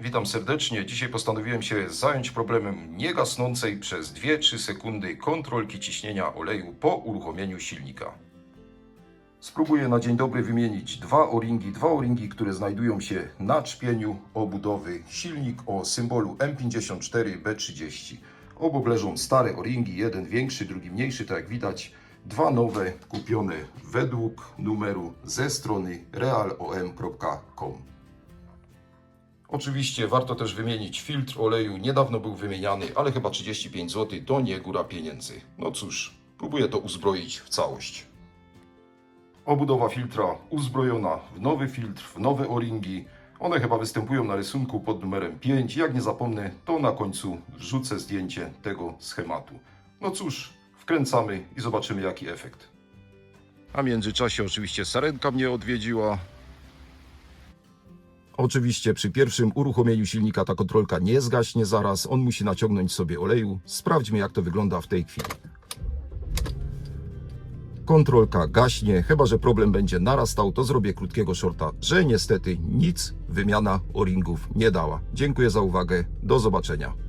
Witam serdecznie. Dzisiaj postanowiłem się zająć problemem niegasnącej przez 2-3 sekundy kontrolki ciśnienia oleju po uruchomieniu silnika. Spróbuję na dzień dobry wymienić dwa o-ringi, dwa o-ringi, które znajdują się na czpieniu obudowy silnik o symbolu M54B30. Obok leżą stare o-ringi, jeden większy, drugi mniejszy, tak jak widać. Dwa nowe kupione według numeru ze strony realom.com. Oczywiście warto też wymienić filtr oleju. Niedawno był wymieniany, ale chyba 35 zł to nie góra pieniędzy. No cóż, próbuję to uzbroić w całość. Obudowa filtra uzbrojona w nowy filtr, w nowe o-ringi. One chyba występują na rysunku pod numerem 5. Jak nie zapomnę, to na końcu wrzucę zdjęcie tego schematu. No cóż, wkręcamy i zobaczymy jaki efekt. A w międzyczasie oczywiście sarenka mnie odwiedziła. Oczywiście przy pierwszym uruchomieniu silnika ta kontrolka nie zgaśnie zaraz, on musi naciągnąć sobie oleju. Sprawdźmy jak to wygląda w tej chwili. Kontrolka gaśnie, chyba że problem będzie narastał, to zrobię krótkiego shorta, że niestety nic wymiana o-ringów nie dała. Dziękuję za uwagę, do zobaczenia.